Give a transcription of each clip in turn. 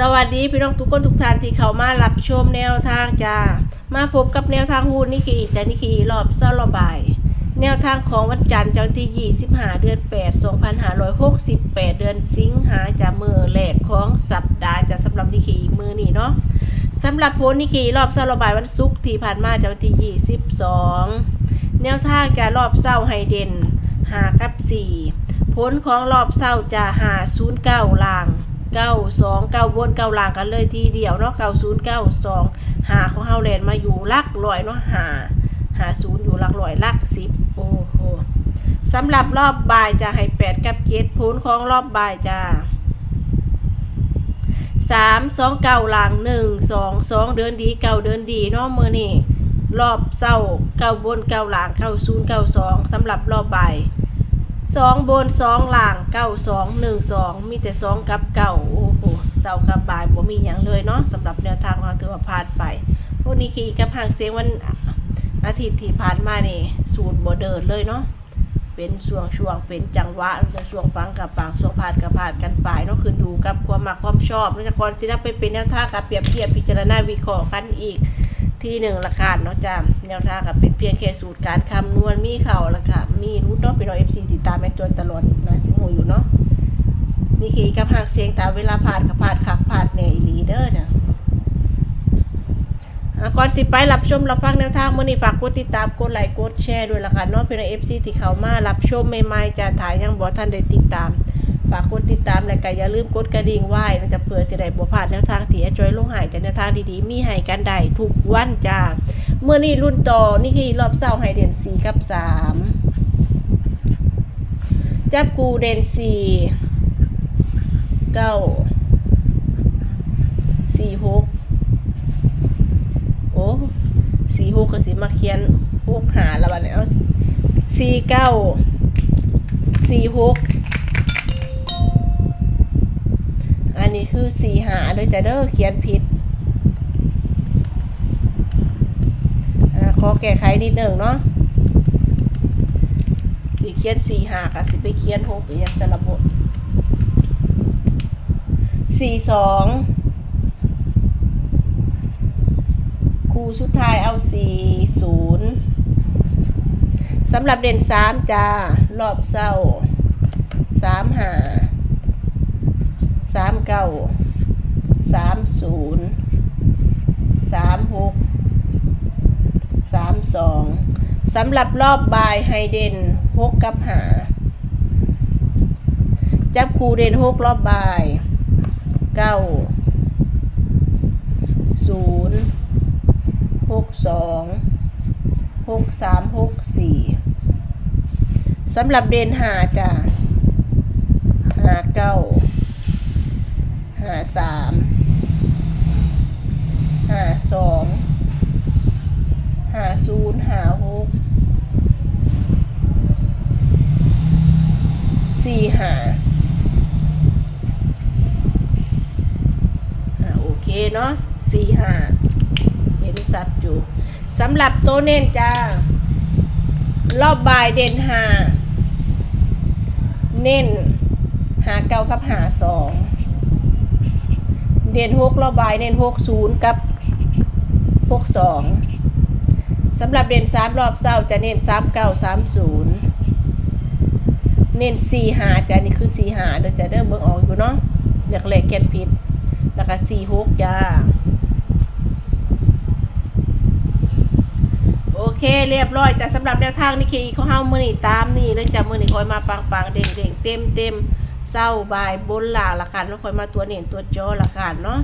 สวัสดีพี่น้องทุกคนทุกท่านที่เข้ามารับชมแนวทางจ้า มาพบกับแนวทางฮูนนิคีจานิคีรอบเศร้าระบาย แนวทางของวันจันทร์จ้าที่ 25 เดือน 8 2568 เดือนสิงหาจะมือแรกของสัปดาห์จะสำหรับนิคีมือนี้เนาะสำหรับโพสนิคีรอบเศร้าระบายวันศุกร์ที่ผ่านมาจ้าที่ 22 แนวทางจะรอบเศร้าให้เด่น5กับ 4 ผลของรอบเศร้าจะหา09ลาง 92 9บน9ล่างกันเลยทีเดียวเนาะ90 92หาของเฮาแลนมาอยู่ลักร้อยเนาะหาหาศูนย์อยู่ลักร้อยลัก10โอ้โหสำหรับรอบบ่ายจะให้8กับ7ผลของรอบบ่ายจะ3 2 9ล่าง1 2 2เดินดีเก่าเดินดีเนาะมือนี้รอบเศร้าเก้าบนเก้าล่าง90 92สำหรับรอบบ่าย สองบนสองล่างเก้าสองหนึ่งสองมีแต่สองกับเก้าโอ้โหเสากับบ่ายบ่มีอย่างเลยเนาะสำหรับแนวทางของถือว่าพลาดไปพวกนี้ขี่กับหางเสียงวันอาทิตย์ที่ผ่านมานี่สูตรบ่เดินเลยเนาะเป็นช่วงช่วงเป็นจังหวะเป็นช่วงฟังกับปังช่วงผ่านกับผ่านกันไปเนาะคือดูกับความมักความชอบแล้วจะก่อนสินะไปเป็นแนวทางกับเปรียบเทียบพิจารณาวิเคราะห์กันอีก ที่หนึ่งละกันเนาะจ้าแนวทางกับเป็นเพียงแค่สูตรการคำนวณมีเข่าละค่ะมีรูทเนาะเป็นเราเอฟซีติดตามแม็กจนตลอดนะสิงหูอยู่เนาะนี่คือกับหากเสียงตามเวลาผ่านกับผ่านขักผ่านเนี่ยลีเดอร์จ้ะก่อนสิไปรับชมรับฟังแนวทางมื่อนี้ฝากกดติดตามกดไลค์กดแชร์ด้วยละกันเนาะเป็นเอฟซีที่เขามารับชมใหม่ๆจะถ่ายยังบอกท่านได้ติดตาม ฝากกดติดตามและก็อย่าลืมกดกระดิ่งไหว้นะจะเผื่อสิได้บ่พลาดแนวทางที่จอยลงหายจากแนวทางดีๆ มีให้กันได้ทุกวันจ้าเมื่อนี้รุ่นต่อนี่คือรอบเศร้าให้เด่นสี่กับสามจับกูเด่นสี่เก้าสี่หกโอ้สี่หกก็สิมาเขียนหกหาแล้วบัดนี้เอาสี่เก้าสี่หก นี้คือสีหาโดยจะเด้อเขียนผิดอขอแก้ไขนิดหนึ่งเนาะสีเขียนสีหากับสิไปเขียนหกอีกอย่างสลับบทสี่สองครูสุดท้ายเอาสี่ศูนย์สำหรับเด่นสามจ้ารอบเศร้าสามหา สามเก้าสามศูนย์สามหกสามสองสำหรับรอบบายไฮเดนหกกับหาจับคูเดนหกรอบบายเก้าศูนย์หกสองหกสามหกสี่สำหรับเดนหาจ้ะหาเก้า ห้าสามห้าสองห้าศูนย์ห้าหกสี่ห้าโอเคเนาะสี่ห้าเห็นสัตว์อยู่สำหรับโตวเน้นจ้ารอบบ่ายเด่นห้าเน้นหาเก้ากับหาสอง เด่นหกระบายเด่นหกศูนย์กับหกสองสำหรับเด่นสามรอบเศร้าจะเน้นสามเก้าสามศูนย์เน้นสี่หาจะนี่คือสี่หาเดี๋ยวจะเริ่มเบิ่งออกอยู่เนาะอยากเลขแกนผิดแล้วก็สี่หกจ้าโอเคเรียบร้อยจ้ะสำหรับแนวทางนี่คือเขาเฮามือนี่ตามนี่แล้วจ้ะมือนี่คอยมาปังปังๆเด้งเด้งเต็มเต็ม เศร้าบายบนหลาละกันแล้วคอยมาตัวเน่นตัวจอละกันเนาะ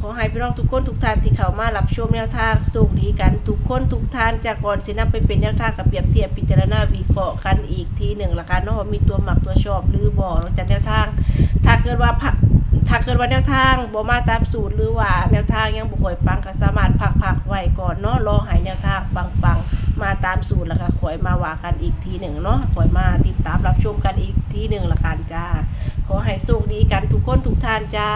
ขอให้พี่น้องทุกคนทุกท่านที่เข้ามารับชมแนวทางสุขดีกันทุกคนทุกท่านจากก่อนสินำไปเป็นแนวทางกับเปรียบเทียบพิจารณาวิเคราะห์กันอีกทีหนึ่งละกันเนาะว่ามีตัวหมักตัวชอบหรือบ่นอกจากแนวทาง ถ้าเกิดว่าพักถ้าเกิดว่าแนวทางบ่มาตามสูตรหรือว่าแนวทางยังบ่ค่อยปังก็สามารถพักพักไว้ก่อนเนาะรอให้แนวทางปังๆ มาตามสูตรแล้วก็ค่อยมาว่ากันอีกทีหนึ่งเนาะค่อยมาติดตามรับชมกันอีกทีหนึ่งละกันจ้า ขอให้สุขดีกันทุกคนทุกท่านจ้า